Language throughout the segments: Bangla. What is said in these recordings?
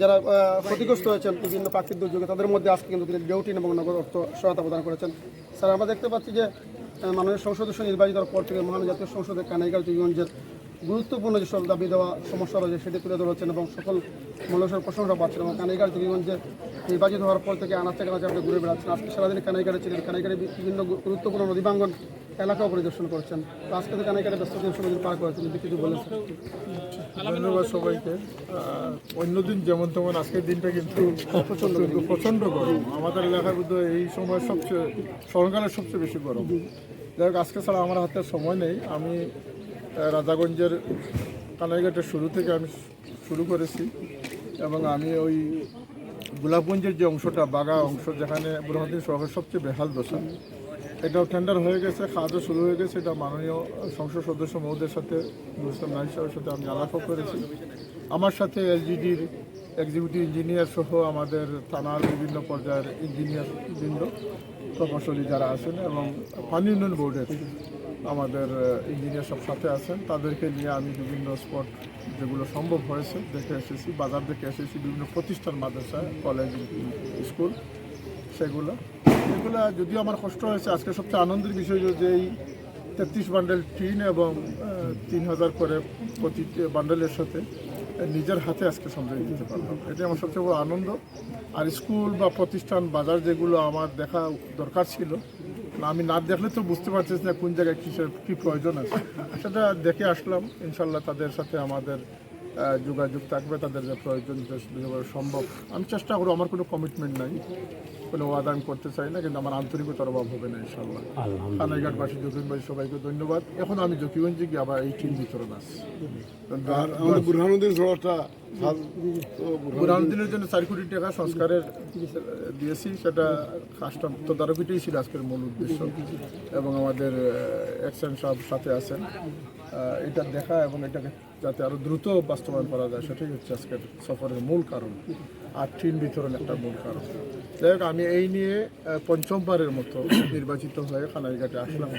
যারা ক্ষতিগ্রস্ত হয়েছেন বিভিন্ন প্রাকৃতিক দুর্যোগে, তাদের মধ্যে আজকে কিন্তু তিনি ডেউটিন এবং নগর অর্থ সহায়তা প্রদান করেছেন। স্যার, আমরা দেখতে পাচ্ছি যে মাননীয় সংসদ সদস্য নির্বাচিত হওয়ার পর থেকে মহান জাতীয় সংসদের কানাইগাল জীবনজের গুরুত্বপূর্ণ যেসব দাবি দেওয়া সমস্যা রয়েছে সেটি তুলে ধরেছেন এবং সকল মানুষের প্রশংসা পাচ্ছেন এবং কানাইগার জীবনজে নির্বাচিত হওয়ার পর থেকে আনাচে কানাচে আপনি ঘুরে বেড়াচ্ছেন। আজকে সারাদিন কানাইগারে ছিলেন কানাইগারে বিভিন্ন গুরুত্বপূর্ণ নদীবাঙ্গন এলাকাও পরিদর্শন করছেন। তো আজকে তো কানাইগারে ব্যস্ত দিন সময় পার করেছেন। যদি কিছু বলেছেন। ধন্যবাদ সবাইকে। অন্যদিন যেমন তেমন আজকের দিনটা কিন্তু প্রচণ্ড প্রচণ্ড গরম। আমাদের এলাকার মধ্যে এই সময় সবচেয়ে সরকারের সবচেয়ে বেশি গরম। যাই হোক আজকে ছাড়া আমার হাতে সময় নেই। আমি রাজাগঞ্জের কানাইঘাটের শুরু থেকে আমি শুরু করেছি এবং আমি ওই গোলাপগঞ্জের যে অংশটা, বাগা অংশ, যেখানে বুরহানুদ্দিন শহরের সবচেয়ে বেহাল দশা, এটাও টেন্ডার হয়ে গেছে খাওয়া শুরু হয়ে গেছে, এটা মাননীয় সংসদ সদস্য মহোদয়ের সাথে নুরুসলাম নাইক সাহেবের সাথে আমি আলাপও করেছি। আমার সাথে এলজিডির এক্সিকিউটিভ ইঞ্জিনিয়ার সহ আমাদের থানার বিভিন্ন পর্যায়ের ইঞ্জিনিয়ার বৃন্দ প্রকৌশলী যারা আছেন এবং পানি উন্নয়ন বোর্ডের আমাদের ইঞ্জিনিয়ার সব সাথে আছেন। তাদেরকে নিয়ে আমি বিভিন্ন স্পট যেগুলো সম্ভব হয়েছে দেখে এসেছি। বাজার দেখে এসেছি বিভিন্ন প্রতিষ্ঠান, মাদ্রাসা কলেজ স্কুল সেগুলো। এগুলো যদিও আমার কষ্ট হয়েছে, আজকে সবচেয়ে আনন্দের বিষয় যে এই তেত্রিশ বান্ডেল টিন এবং তিন হাজার করে প্রতি বান্ডেলের সাথে নিজের হাতে আজকে সংগ্রহ দিতে পারলাম। এটা আমার সবচেয়ে বড় আনন্দ। আর স্কুল বা প্রতিষ্ঠান, বাজার যেগুলো আমার দেখা দরকার ছিল আমি না দেখলে তো বুঝতে পারছিস না কোন জায়গায় কিসের কী প্রয়োজন আছে। সেটা দেখে আসলাম ইনশাল্লাহ তাদের সাথে আমাদের যোগাযোগ থাকবে, তাদের যে প্রয়োজন সম্ভব। আমি চেষ্টা করব, আমার কোনো কমিটমেন্ট নাই। কোনো ওয়াদা আমি করতে চাই না কিন্তু আমার আন্তরিকতার অভাব হবে না ইনশাল্লাহ কানাইঘাটবাসী জকিগঞ্জবাসী সবাইকে ধন্যবাদ। এখন আমি জকিগঞ্জে গিয়ে আবার এই টিম বিতরণ আসছি বুরহানুদ্দিন ঝড়টা বুরহানুদ্দিনের জন্য চার কোটি টাকা সংস্কারের দিয়েছি সেটা কাজটা তদারকিটাই ছিল আজকের মূল উদ্দেশ্য। এবং আমাদের এক্সচেঞ্জ সব সাথে আছেন। এটা দেখা এবং এটাকে যাতে আরও দ্রুত বাস্তবায়ন করা যায় সেটাই হচ্ছে আজকের সফরের মূল কারণ। আর ট্রেন বিতরণ একটা মূল কারণ। যাই হোক আমি এই নিয়ে পঞ্চমবারের মতো নির্বাচিত হয়ে খানাইঘাটে আসলাম।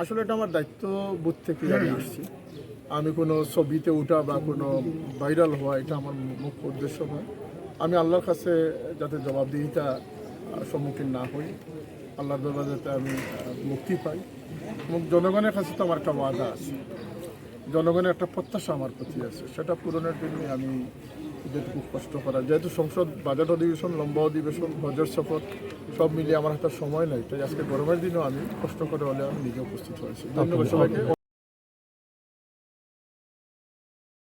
আসলে এটা আমার দায়িত্ব বুথ থেকে আমি আসছি। আমি কোনো ছবিতে ওঠা বা কোনো ভাইরাল হওয়া এটা আমার মুখ্য উদ্দেশ্য নয়। আমি আল্লাহর কাছে যাতে জবাবদিহিতা সম্মুখীন না হই আল্লাহর দরবার যাতে আমি মুক্তি পাই। এবং জনগণের কাছে তো আমার একটা ওয়াদা আছে। জনগণের একটা প্রত্যাশা আমার প্রতি আছে। সেটা পূরণের জন্য আমি যেটুকু কষ্ট করা। যেহেতু সংসদ বাজেট অধিবেশন লম্বা অধিবেশন বজেট সফর সব মিলিয়ে আমার হাতে সময় নাই। তাই আজকে গরমের দিনও আমি কষ্ট করে হলে আমি নিজে উপস্থিত হয়েছি। ধন্যবাদ সবাইকে।